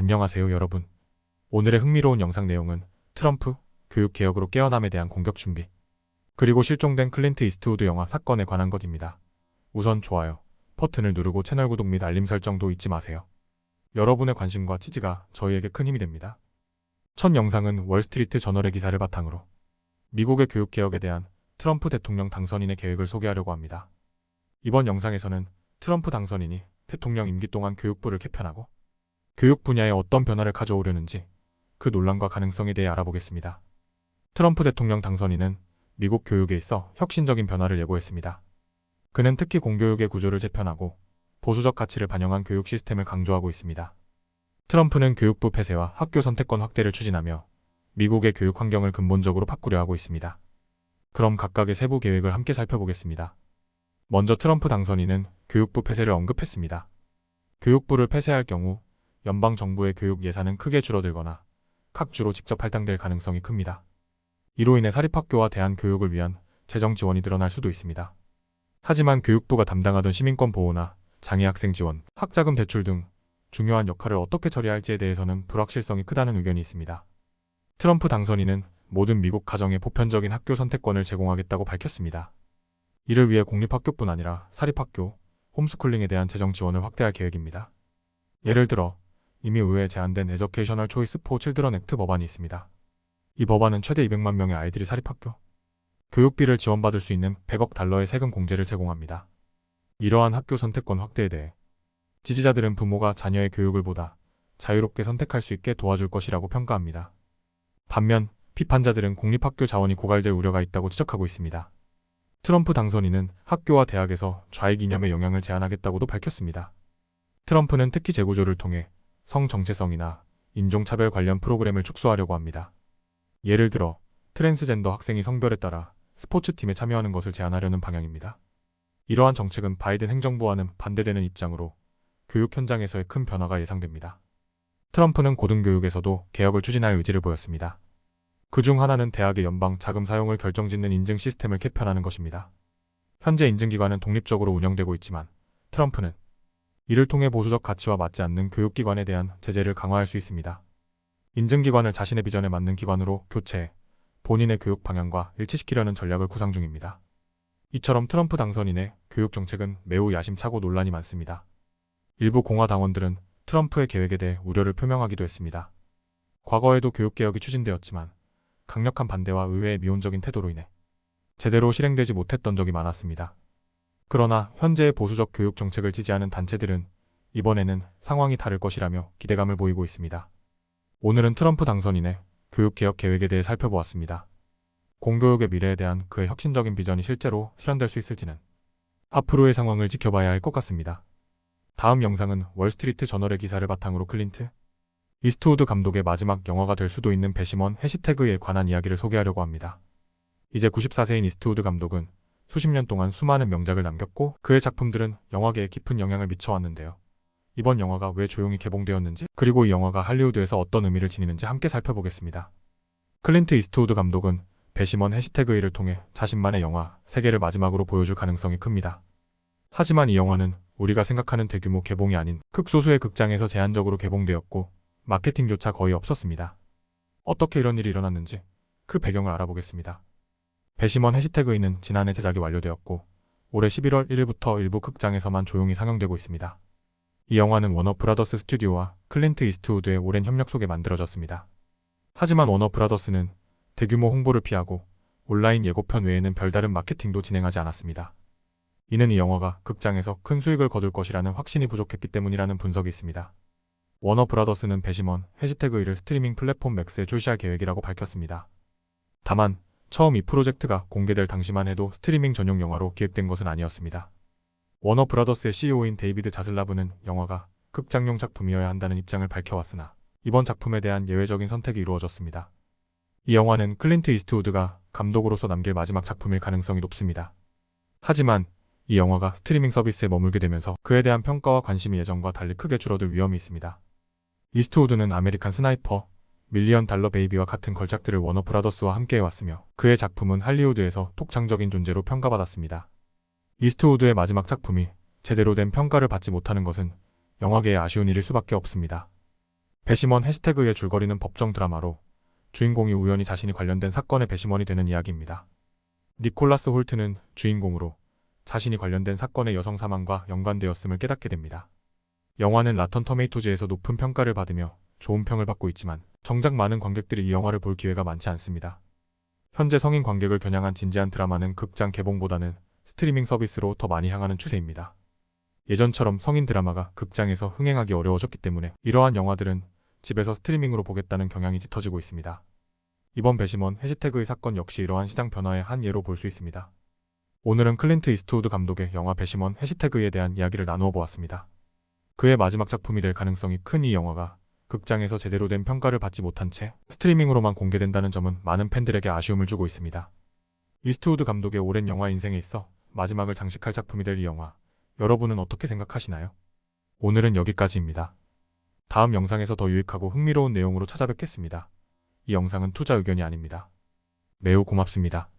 안녕하세요 여러분. 오늘의 흥미로운 영상 내용은 트럼프 교육 개혁으로 깨어남에 대한 공격 준비 그리고 실종된 클린트 이스트우드 영화 사건에 관한 것입니다. 우선 좋아요 버튼을 누르고 채널 구독 및 알림 설정도 잊지 마세요. 여러분의 관심과 지지가 저희에게 큰 힘이 됩니다. 첫 영상은 월스트리트 저널의 기사를 바탕으로 미국의 교육 개혁에 대한 트럼프 대통령 당선인의 계획을 소개하려고 합니다. 이번 영상에서는 트럼프 당선인이 대통령 임기 동안 교육부를 개편하고 교육 분야에 어떤 변화를 가져오려는지 그 논란과 가능성에 대해 알아보겠습니다. 트럼프 대통령 당선인은 미국 교육에 있어 혁신적인 변화를 예고했습니다. 그는 특히 공교육의 구조를 재편하고 보수적 가치를 반영한 교육 시스템을 강조하고 있습니다. 트럼프는 교육부 폐쇄와 학교 선택권 확대를 추진하며 미국의 교육 환경을 근본적으로 바꾸려 하고 있습니다. 그럼 각각의 세부 계획을 함께 살펴보겠습니다. 먼저 트럼프 당선인은 교육부 폐쇄를 언급했습니다. 교육부를 폐쇄할 경우 연방 정부의 교육 예산은 크게 줄어들거나 각 주로 직접 할당될 가능성이 큽니다. 이로 인해 사립학교와 대안교육을 위한 재정 지원이 늘어날 수도 있습니다. 하지만 교육부가 담당하던 시민권 보호나 장애 학생 지원, 학자금 대출 등 중요한 역할을 어떻게 처리할지에 대해서는 불확실성이 크다는 의견이 있습니다. 트럼프 당선인은 모든 미국 가정에 보편적인 학교 선택권을 제공하겠다고 밝혔습니다. 이를 위해 공립학교뿐 아니라 사립학교, 홈스쿨링에 대한 재정 지원을 확대할 계획입니다. 예를 들어 이미 의회에 제안된 에저케이셔널 초이스 포 칠드런 액트 법안이 있습니다. 이 법안은 최대 200만 명의 아이들이 사립학교, 교육비를 지원받을 수 있는 100억 달러의 세금 공제를 제공합니다. 이러한 학교 선택권 확대에 대해 지지자들은 부모가 자녀의 교육을 보다 자유롭게 선택할 수 있게 도와줄 것이라고 평가합니다. 반면 비판자들은 공립학교 자원이 고갈될 우려가 있다고 지적하고 있습니다. 트럼프 당선인은 학교와 대학에서 좌익 이념의 영향을 제한하겠다고도 밝혔습니다. 트럼프는 특히 재구조를 통해 성 정체성이나 인종차별 관련 프로그램을 축소하려고 합니다. 예를 들어 트랜스젠더 학생이 성별에 따라 스포츠팀에 참여하는 것을 제한하려는 방향입니다. 이러한 정책은 바이든 행정부와는 반대되는 입장으로 교육 현장에서의 큰 변화가 예상됩니다. 트럼프는 고등교육에서도 개혁을 추진할 의지를 보였습니다. 그 중 하나는 대학의 연방 자금 사용을 결정짓는 인증 시스템을 개편하는 것입니다. 현재 인증기관은 독립적으로 운영되고 있지만 트럼프는 이를 통해 보수적 가치와 맞지 않는 교육기관에 대한 제재를 강화할 수 있습니다. 인증기관을 자신의 비전에 맞는 기관으로 교체해 본인의 교육 방향과 일치시키려는 전략을 구상 중입니다. 이처럼 트럼프 당선인의 교육 정책은 매우 야심차고 논란이 많습니다. 일부 공화 당원들은 트럼프의 계획에 대해 우려를 표명하기도 했습니다. 과거에도 교육개혁이 추진되었지만 강력한 반대와 의회의 미온적인 태도로 인해 제대로 실행되지 못했던 적이 많았습니다. 그러나 현재의 보수적 교육 정책을 지지하는 단체들은 이번에는 상황이 다를 것이라며 기대감을 보이고 있습니다. 오늘은 트럼프 당선인의 교육개혁 계획에 대해 살펴보았습니다. 공교육의 미래에 대한 그의 혁신적인 비전이 실제로 실현될 수 있을지는 앞으로의 상황을 지켜봐야 할 것 같습니다. 다음 영상은 월스트리트 저널의 기사를 바탕으로 클린트 이스트우드 감독의 마지막 영화가 될 수도 있는 배심원 해시태그에 관한 이야기를 소개하려고 합니다. 이제 94세인 이스트우드 감독은 수십 년 동안 수많은 명작을 남겼고 그의 작품들은 영화계에 깊은 영향을 미쳐왔는데요. 이번 영화가 왜 조용히 개봉되었는지 그리고 이 영화가 할리우드에서 어떤 의미를 지니는지 함께 살펴보겠습니다. 클린트 이스트우드 감독은 배심원 해시태그 이를 통해 자신만의 영화 세계를 마지막으로 보여줄 가능성이 큽니다. 하지만 이 영화는 우리가 생각하는 대규모 개봉이 아닌 극소수의 극장에서 제한적으로 개봉되었고 마케팅조차 거의 없었습니다. 어떻게 이런 일이 일어났는지 그 배경을 알아보겠습니다. 배심원 해시태그이는 지난해 제작이 완료되었고 올해 11월 1일부터 일부 극장에서만 조용히 상영되고 있습니다. 이 영화는 워너 브라더스 스튜디오와 클린트 이스트우드의 오랜 협력 속에 만들어졌습니다. 하지만 워너 브라더스는 대규모 홍보를 피하고 온라인 예고편 외에는 별다른 마케팅도 진행하지 않았습니다. 이는 이 영화가 극장에서 큰 수익을 거둘 것이라는 확신이 부족했기 때문이라는 분석이 있습니다. 워너 브라더스는 배심원 해시태그 이를 스트리밍 플랫폼 맥스에 출시할 계획이라고 밝혔습니다. 다만 처음 이 프로젝트가 공개될 당시만 해도 스트리밍 전용 영화로 기획된 것은 아니었습니다. 워너 브라더스의 CEO인 데이비드 자슬라브는 영화가 극장용 작품이어야 한다는 입장을 밝혀왔으나 이번 작품에 대한 예외적인 선택이 이루어졌습니다. 이 영화는 클린트 이스트우드가 감독으로서 남길 마지막 작품일 가능성이 높습니다. 하지만 이 영화가 스트리밍 서비스에 머물게 되면서 그에 대한 평가와 관심이 예전과 달리 크게 줄어들 위험이 있습니다. 이스트우드는 아메리칸 스나이퍼, 밀리언 달러 베이비와 같은 걸작들을 워너 브라더스와 함께 해왔으며 그의 작품은 할리우드에서 독창적인 존재로 평가받았습니다. 이스트우드의 마지막 작품이 제대로 된 평가를 받지 못하는 것은 영화계의 아쉬운 일일 수밖에 없습니다. 배심원 해시태그의 줄거리는 법정 드라마로 주인공이 우연히 자신이 관련된 사건의 배심원이 되는 이야기입니다. 니콜라스 홀트는 주인공으로 자신이 관련된 사건의 여성 사망과 연관되었음을 깨닫게 됩니다. 영화는 라턴 터메이토즈에서 높은 평가를 받으며 좋은 평을 받고 있지만 정작 많은 관객들이 이 영화를 볼 기회가 많지 않습니다. 현재 성인 관객을 겨냥한 진지한 드라마는 극장 개봉보다는 스트리밍 서비스로 더 많이 향하는 추세입니다. 예전처럼 성인 드라마가 극장에서 흥행하기 어려워졌기 때문에 이러한 영화들은 집에서 스트리밍으로 보겠다는 경향이 짙어지고 있습니다. 이번 배심원 해시태그의 사건 역시 이러한 시장 변화의 한 예로 볼 수 있습니다. 오늘은 클린트 이스트우드 감독의 영화 배심원 해시태그에 대한 이야기를 나누어 보았습니다. 그의 마지막 작품이 될 가능성이 큰 이 영화가 극장에서 제대로 된 평가를 받지 못한 채 스트리밍으로만 공개된다는 점은 많은 팬들에게 아쉬움을 주고 있습니다. 이스트우드 감독의 오랜 영화 인생에 있어 마지막을 장식할 작품이 될 이 영화, 여러분은 어떻게 생각하시나요? 오늘은 여기까지입니다. 다음 영상에서 더 유익하고 흥미로운 내용으로 찾아뵙겠습니다. 이 영상은 투자 의견이 아닙니다. 매우 고맙습니다.